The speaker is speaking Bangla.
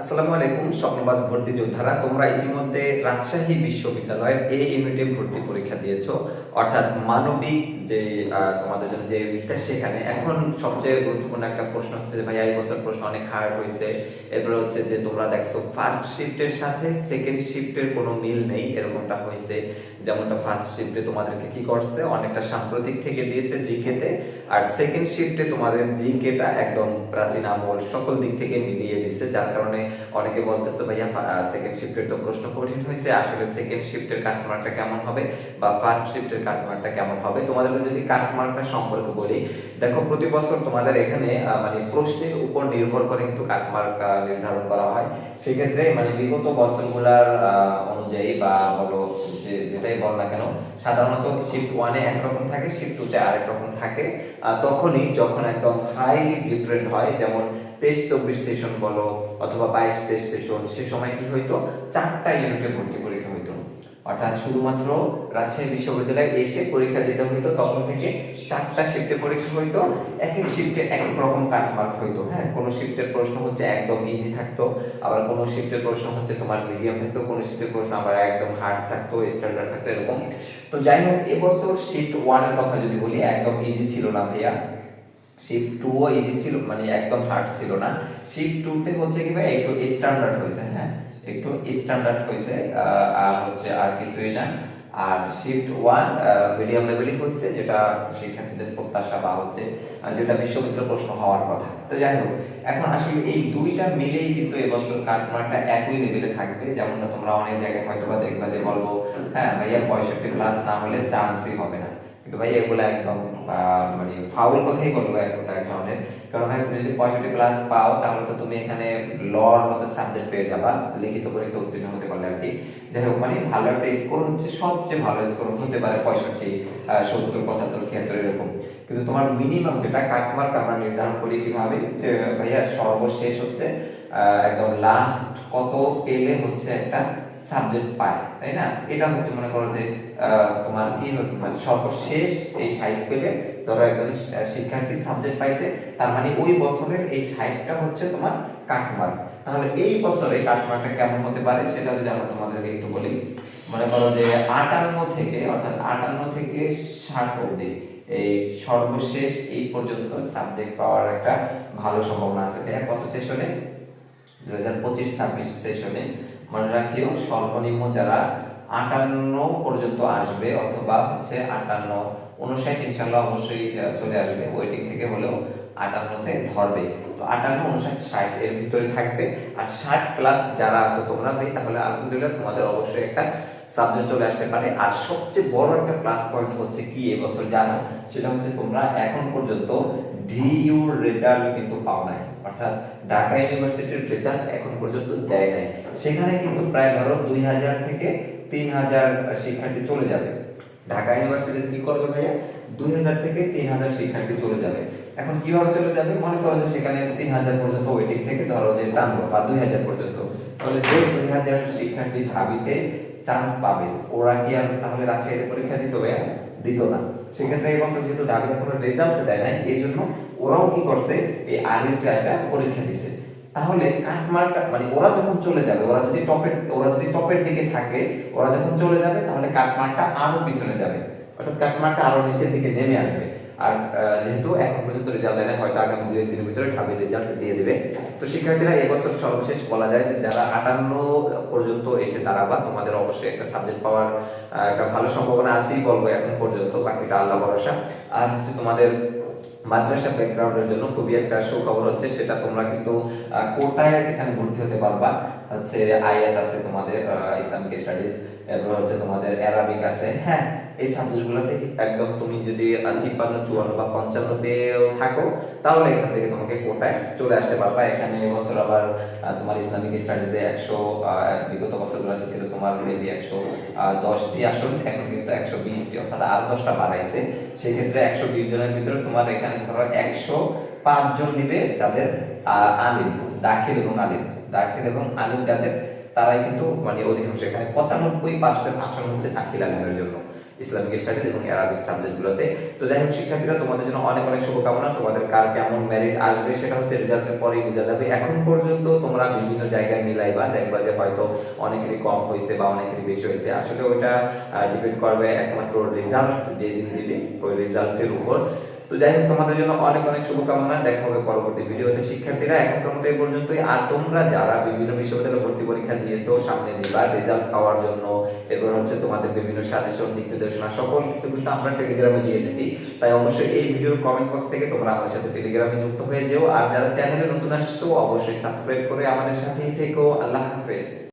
আসসালামু আলাইকুম, স্বপ্নবাজ ভর্তি যোদ্ধারা, তোমরা ইতিমধ্যে রাজশাহী বিশ্ববিদ্যালয়ের এ ইউনিটে ভর্তি পরীক্ষা দিয়েছ। অর্থাৎ মানবিক যে তোমাদের জন্য যে ইউনিটটা সেখানে। এখন সবচেয়ে গুরুত্বপূর্ণ একটা প্রশ্ন হচ্ছে যে, ভাইয়া, এই বছর প্রশ্ন অনেক হার্ড হয়েছে। এরপরে হচ্ছে যে, তোমরা দেখছ ফার্স্ট শিফটের সাথে সেকেন্ড শিফটের কোনো মিল নেই, এরকমটা হয়েছে। যেমনটা ফার্স্ট শিফটে তোমাদেরকে কি করছে? অনেকটা সাম্প্রতিক থেকে দিয়েছে জিকেতে আর সেকেন্ড শিফটে তোমাদের জিকেটা একদম প্রাচীন আমল, সকল দিক থেকে মিলিয়ে দিছে যার কারণে অনেকে বলতেছে, ভাইয়া সেকেন্ড শিফটের তো প্রশ্ন কঠিন হয়েছে। আসলে সেকেন্ড শিফটের কাটমার্কটা কেমন হবে? বা ফার্স্ট শিফটের কাটমার্কটা কেমন হবে? তোমাদেরকে যদি কাটমার্কটা সম্পর্কে বলি দেখো, প্রতি বছর তোমাদের এখানে মানে প্রশ্নের উপর নির্ভর করে কিন্তু কাটমার্ক নির্ধারণ করা হয়। সেক্ষেত্রে মানে বিগত বছরগুলার অনুযায়ী বা বলো যে, যেটাই বল না কেন, সাধারণত শিফট ওয়ানে একরকম থাকে শিফট টুতে আরেক রকম থাকে। তখনই যখন একদম হাইলি ডিফারেন্ট হয়, যেমন তেইশ চব্বিশ সেশন বলো, অথবা বাইশ তেইশ সেশন সে সময় কি হইতো, চারটা ইউনিটে ভর্তি হইতো অর্থাৎ শুধুমাত্র রাজশাহী বিশ্ববিদ্যালয়ে এসে পরীক্ষা দিতে হইতো, তখন থেকে চারটা শিফটে পরীক্ষা হইতো এক এক শিফটে এক এক রকম কাটমার্ক হইতো হ্যাঁ? কোনো শিফটের প্রশ্ন হচ্ছে একদম ইজি থাকতো, আবার কোনো শিফটের প্রশ্ন হচ্ছে তোমার মিডিয়াম থাকতো, কোনো শিফটের প্রশ্ন আবার একদম হার্ড থাকতো স্ট্যান্ডার্ড থাকতো, এরকম। তো যাই হোক, এবছর শিফট ওয়ানের কথা যদি বলি, একদম ইজি ছিল না ভাইয়া। শিফট টু ও ইজি ছিল মানে একদম হার্ড ছিল না। শিফট টু তে হচ্ছে কি ভাই একটু স্ট্যান্ডার্ড হয়েছে হ্যাঁ? একটু স্ট্যান্ডার্ড হয়েছে আর হচ্ছে আর কিছুই না। আর শিফট ওয়ান মিডিয়াম লেভেলই যেটা শিক্ষার্থীদের প্রত্যাশা বা হচ্ছে যেটা বিশ্ববিদ্যালয় প্রশ্ন হওয়ার কথা। তো যাই হোক এখন আসলে এই দুইটা মিলেই কিন্তু এবছর কাটমার্কটা একই লেভেলে থাকবে। যেমনটা তোমরা অনেক জায়গায় হয়তো বা দেখবা যে বলব হ্যাঁ ভাইয়া পঁয়ষট্টি প্লাস না হলে চান্সই হবে না। কিন্তু ভাই, এগুলো একদম মানে ফাউল কথাই বলব একটা এক ধরনের। কারণ ভাই, তুমি যদি পঁয়ষট্টি প্লাস পাও, তাহলে তো তুমি এখানে লর মতো সাবজেক্ট পেয়ে যাবা, লিখিত পরীক্ষা উত্তীর্ণ হতে পারলে আর কি। যাই হোক মানে ভালো একটা স্কোর হচ্ছে, সবচেয়ে ভালো স্কোর হতে পারে পঁয়ষট্টি সত্তর, পঁচাত্তর, ছিয়াত্তর এরকম। কিন্তু তোমার মিনিমাম যেটা কাটমার্ক আমরা নির্ধারণ করি কীভাবে, যে ভাইয়া সর্বশেষ হচ্ছে একদম লাস্ট কত পেলে হচ্ছে একটা সাবজেক্ট পায়, তাই না? এটা হচ্ছে মনে করো যে তোমার কি মানে সর্বশেষ এই সাইট পেলে ধরো একজন শিক্ষার্থী সাবজেক্ট পাইছে, তার মানে ওই বছরের এই সাইটটা হচ্ছে তোমার কাটমার্ক তাহলে এই বছরে কাটমার্কটা কেমন হতে পারে সেটা যদি আমরা তোমাদেরকে একটু বলি, মনে করো যে আটান্ন থেকে, অর্থাৎ আটান্ন থেকে ষাট অব্দি এই সর্বশেষ এই পর্যন্ত সাবজেক্ট পাওয়ার একটা ভালো সম্ভাবনা আছে। তাই? কত সেশনে দুই হাজার পঁচিশ ছাব্বিশ সেশনে মনে রাখিও সর্বনিম্ন যারা আটান্ন পর্যন্ত আসবে অথবা হচ্ছে আটান্ন উনষাট ইনশাল্লাহ অবশ্যই চলে আসবে। ওয়েটিং থেকে হলেও আটান্নতে ধরবে। তো আটান্ন উনষাট ষাট এর ভিতরে থাকবে। আর ষাট প্লাস যারা আছো তোমরা ভাই, তাহলে আলহামদুলিল্লাহ তোমাদের অবশ্যই একটা সাবজেক্ট চলে আসতে পারে। আর সবচেয়ে বড় একটা প্লাস পয়েন্ট হচ্ছে কি এবছর জানো? সেটা হচ্ছে তোমরা এখন পর্যন্ত ডিইউর রেজাল্ট কিন্তু পাও নাই। অর্থাৎ ঢাকা ইউনিভার্সিটির রেজাল্ট এখন পর্যন্ত দেয় নাই। সেখানে কিন্তু প্রায় ধরো দুই হাজার থেকে তিন হাজার শিক্ষার্থী চলে যাবে। ঢাকা ইউনিভার্সিটি কি করবে ভাইয়া? দুই হাজার থেকে তিন হাজার শিক্ষার্থী চলে যাবে। এখন কীভাবে চলে যাবে? মনে করো যে সেখানে তিন হাজার পর্যন্ত ওয়েটিং থেকে ধরো যে টানবো, বা দুই হাজার পর্যন্ত। তাহলে যে দুই হাজার শিক্ষার্থী ঢাবিতে চান্স পাবে। ওরা কি আর তাহলে রাজশাহীতে পরীক্ষা দিত ভাইয়া? দিত না। সেক্ষেত্রে এই বছর যেহেতু ঢাবিতে কোনো রেজাল্ট দেয় নাই, এই জন্য ওরাও কি করছে? এই আলিউতে আসা পরীক্ষা দিছে। তাহলে কাটমার্কটা মানে ওরা যখন চলে যাবে, ওরা যদি টপের ওরা যদি টপের দিকে থাকে, ওরা যখন চলে যাবে, তাহলে কাটমার্কটা আরও পিছনে যাবে। অর্থাৎ কাটমার্কটা আরও নিচের দিকে নেমে আসবে। আর যেহেতু এখন পর্যন্ত রেজাল্ট দেয় না হয়তো আগামী দুই একদিনের ভিতরে ঢাবির রেজাল্ট দিয়ে দেবে। তো শিক্ষার্থীরা এবছর সর্বশেষ বলা যায় যে যারা আটান্ন পর্যন্ত এসে দাঁড়াবা, তোমাদের অবশ্যই একটা সাবজেক্ট পাওয়ার একটা ভালো সম্ভাবনা আছেই বলব এখন পর্যন্ত, বাকিটা আল্লাহ ভরসা। আর হচ্ছে তোমাদের মাদ্রাসা ব্যাকগ্রাউন্ডের জন্য খুবই একটা সুখবর হচ্ছে, সেটা তোমরা কিন্তু কোটায় এখানে ভর্তি হতে পারবা। হচ্ছে আইএস আছে তোমাদের ইসলামিক স্টাডিজ, এরপর হচ্ছে তোমাদের অ্যারাবিক আছে। হ্যাঁ এই সাবজেক্টগুলোতে একদম তুমি যদি তিপ্পান্ন, চুয়ান্ন বা পঞ্চান্ন পেয়েও থাকো, তাহলে এখান থেকে তোমাকে কোটায় চলে আসতে পারবা। এখানে এবছর আবার তোমার ইসলামিক স্টাডিজে একশো বিগত বছরগুলোতে ছিল তোমার মেবি একশো দশটি আসন, এখন কিন্তু একশো বিশটি, অর্থাৎ আরও দশটা বাড়াইছে। সেক্ষেত্রে একশো বিশ জনের ভিতরে তোমার এখানে ধরো একশো পাঁচজন নিবে যাদের আলিম দাখিল এবং আলিম দাখিল এবং আলিম যাদের, তারাই কিন্তু মানে অধিকাংশ এখানে পঁচানব্বই পার্সেন্ট আসন হচ্ছে দাখিল আলিমের জন্য। ইসলামিক স্টাডিজ এবং অ্যারাবিক সাবজেক্টগুলোতে তো যাই হোক, শিক্ষার্থীরা, তোমাদের জন্য অনেক অনেক শুভকামনা। তোমাদের কার কেমন মেরিট আসবে সেটা হচ্ছে রেজাল্টের পরেই বোঝা যাবে। এখন পর্যন্ত তোমরা বিভিন্ন জায়গায় মিলাই বা দেখবা যে হয়তো অনেকেরই কম হয়েছে বা অনেকেরই বেশি হয়েছে। আসলে ওইটা ডিপেন্ড করবে একমাত্র রেজাল্ট যেদিন দিবে, ওই রেজাল্টের উপর। তো যাই হোক, তোমাদের জন্য অনেক অনেক শুভকামনা। দেখা হবে পরবর্তী ভিডিওতে। শিক্ষার্থীরা, এখনকার মতো এই পর্যন্তই। আর তোমরা যারা বিভিন্ন বিশ্ববিদ্যালয়ে ভর্তি পরীক্ষা দিয়েছ, সামনে দিবা রেজাল্ট পাওয়ার জন্য। এরপর হচ্ছে তোমাদের বিভিন্ন সাজেশন দিক নির্দেশনা, সকল কিছু কিন্তু আমরা টেলিগ্রামে দিয়ে থাকি। তাই অবশ্যই এই ভিডিওর কমেন্ট বক্স থেকে তোমরা আমাদের সাথে টেলিগ্রামে যুক্ত হয়ে যেও। আর যারা চ্যানেলে নতুন আসছো, অবশ্যই সাবস্ক্রাইব করে আমাদের সাথেই থেকো। আল্লাহ হাফেজ।